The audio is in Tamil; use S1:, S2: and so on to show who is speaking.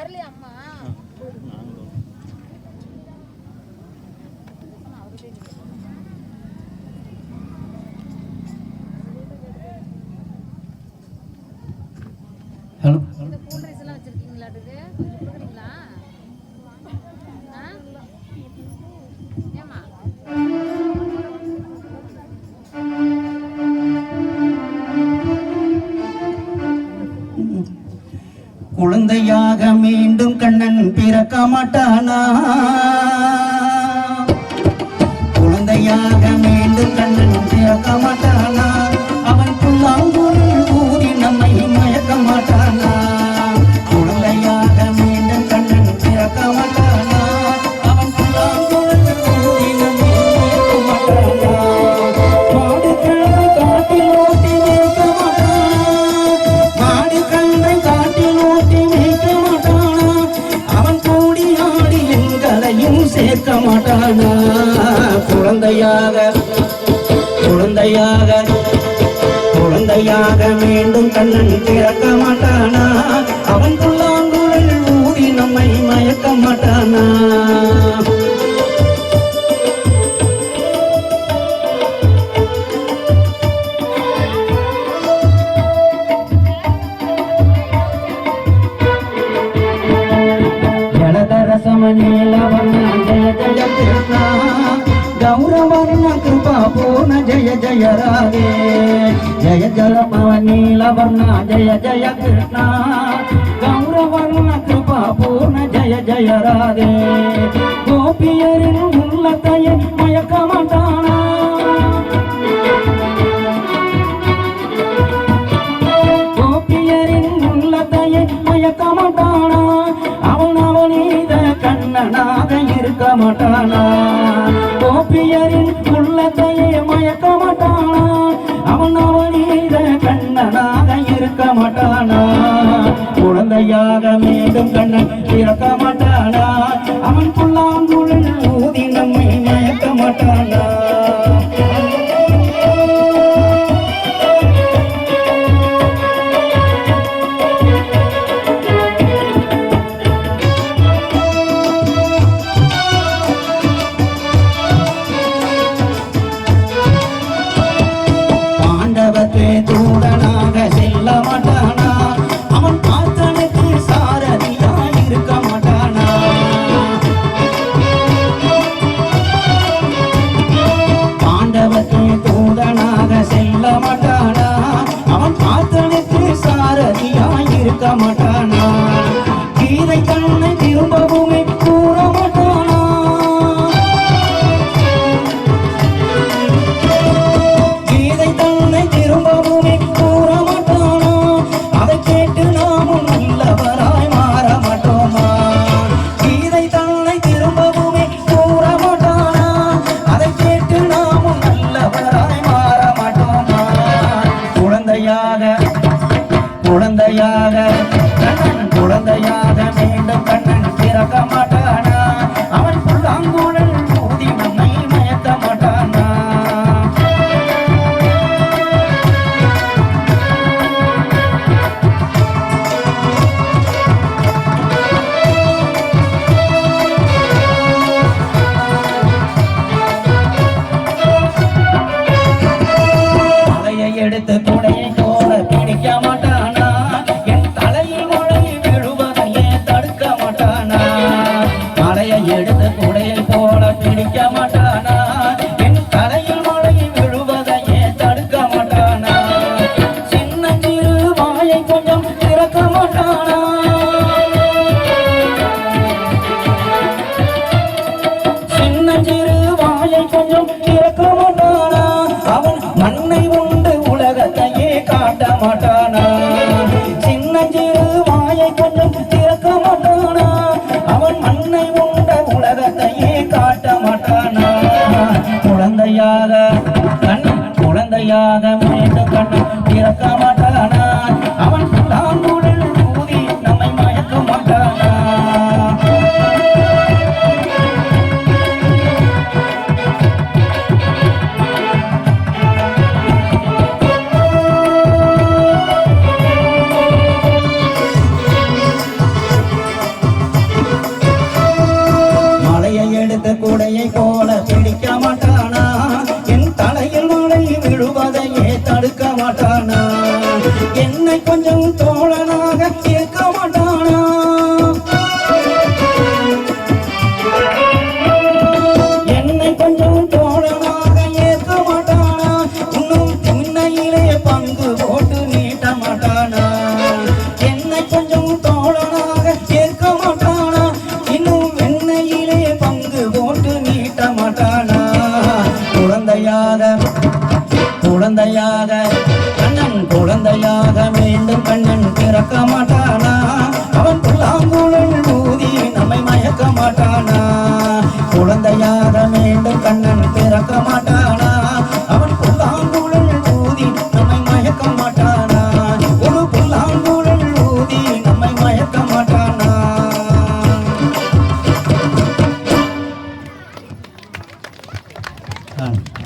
S1: வரலையா அம்மா?
S2: ஹலோ
S1: இந்த கூல் ட்ரிங்க்ஸ் எல்லாம் வச்சிருக்கீங்களாட்டுக்கு கொஞ்சம் கொடுக்குறீங்களா? ஆ? ஏம்மா?
S2: குழந்தையாக மீண்டும் கண்ணன் பிறக்க மாட்டானா? சேர்க்க மாட்டானா குழந்தையாக குழந்தையாக குழந்தையாக மீண்டும் கண்ணன் திறக்க மாட்டானா அவன் புல்லாங்குழல் ஊதி நம்மை மயக்க மாட்டானா நீலவண்ண జయ రాధే జయ జలమవ నీలవర్ణ జయ జయ కృష్ణ గౌరవర్ణ కృపాపూర్ణ జయ జయ రాధే గోపియరిను ముల్లతయ మయకమటాన గోపియరిను ముల్లతయ மயக்கமட்டானா அவன் அவனீத கண்ணனாக இருக்க மாட்டானா கோபியரின் உள்ளத்தையே மயக்க மாட்டானா அவன் அவனீத கண்ணனாக இருக்க மாட்டானா குழந்தையாக மீண்டும் கண்ணன் பிறக்க மாட்டானா குழந்தையாக கண்ணன் குழந்தையாக வாயை கொஞ்சம் திறக்க மாட்டானா சின்ன சிறு வாயை கொஞ்சம் திறக்க மாட்டானா அவன் மண்ணை உண்டு உலகத்தையே காட்ட மாட்டானா? சின்ன சிறு வாயை கொஞ்சம் திறக்க மாட்டானா அவன் மண்ணை உண்ட உலகத்தையே காட்ட மாட்டானா? குழந்தையாக கண் குழந்தையாக மீண்டும் கண்ணு திறக்க மாட்டான்? குழந்தையாக கண்ணன் குழந்தையாக மீண்டும் கண்ணன் பிறக்க மாட்டான்.